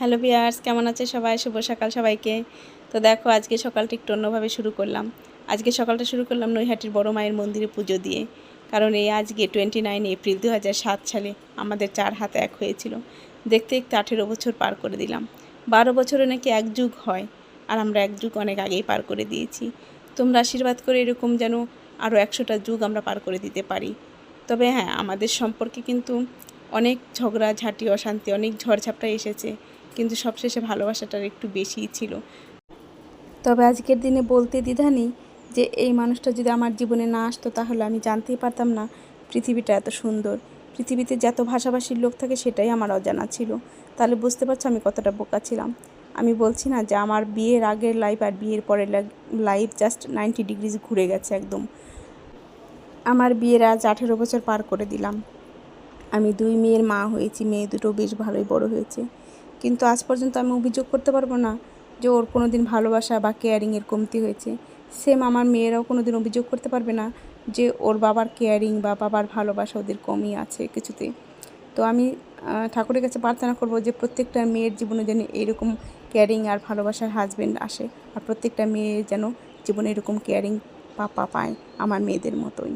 Hello বিয়ার্স কেমন আছে সবাই? শুভ সকাল সবাইকে। তো দেখো, আজকে সকালটা একটু অন্যভাবে শুরু করলাম। আজকে সকালটা শুরু করলাম নৈহাটির বড় মায়ের মন্দিরে পুজো দিয়ে। কারণ এই আজকে টোয়েন্টি নাইন এপ্রিল দু হাজার সাত সালে আমাদের চার হাতে এক হয়েছিল। দেখতে দেখতে আঠেরো বছর পার করে দিলাম। বারো বছরে নাকি এক যুগ হয়, আর আমরা এক যুগ অনেক আগেই পার করে দিয়েছি। তোমরা আশীর্বাদ করে এরকম যেন আরও একশোটা যুগ আমরা পার করে দিতে পারি। তবে হ্যাঁ আমাদের সম্পর্কে কিন্তু অনেক ঝগড়া, ঝাঁটি, অশান্তি, অনেক ঝড়ঝাপটা এসেছে। কিন্তু সবশেষে ভালোবাসাটার একটু বেশিই ছিল। তবে আজকের দিনে বলতে দ্বিধা নেই যে এই মানুষটা যদি আমার জীবনে না আসতো তাহলে আমি জানতেই পারতাম না পৃথিবীটা এত সুন্দর। পৃথিবীতে যত ভাষাভাষীর লোক থাকে সেটাই আমার অজানা ছিল। তাহলে বুঝতে পারছ আমি কতটা বোকা ছিলাম। আমি বলছি না যে আমার বিয়ের আগের লাইফ আর বিয়ের পরের লাইফ জাস্ট নাইনটি ডিগ্রিজ ঘুরে গেছে একদম। আমার বিয়ের আজ আঠেরো বছর পার করে দিলাম। আমি দুই মেয়ের মা হয়েছি, মেয়ে দুটো বেশ ভালোই বড় হয়েছে। কিন্তু আজ পর্যন্ত আমি অভিযোগ করতে পারব না যে ওর কোনো দিন ভালোবাসা বা কেয়ারিংয়ের কমতি হয়েছে। সেম আমার মেয়েরাও কোনো দিন অভিযোগ করতে পারবে না যে ওর বাবার কেয়ারিং বা বাবার ভালোবাসা ওদের কমই আছে কিছুতে। তো আমি ঠাকুরের কাছে প্রার্থনা করব যে প্রত্যেকটা মেয়ের জীবনে যেন এরকম কেয়ারিং আর ভালোবাসার হাজব্যান্ড আসে আর প্রত্যেকটা মেয়ে যেন জীবনে এরকম কেয়ারিং পাপা পায় আমার মেয়েদের মতোই।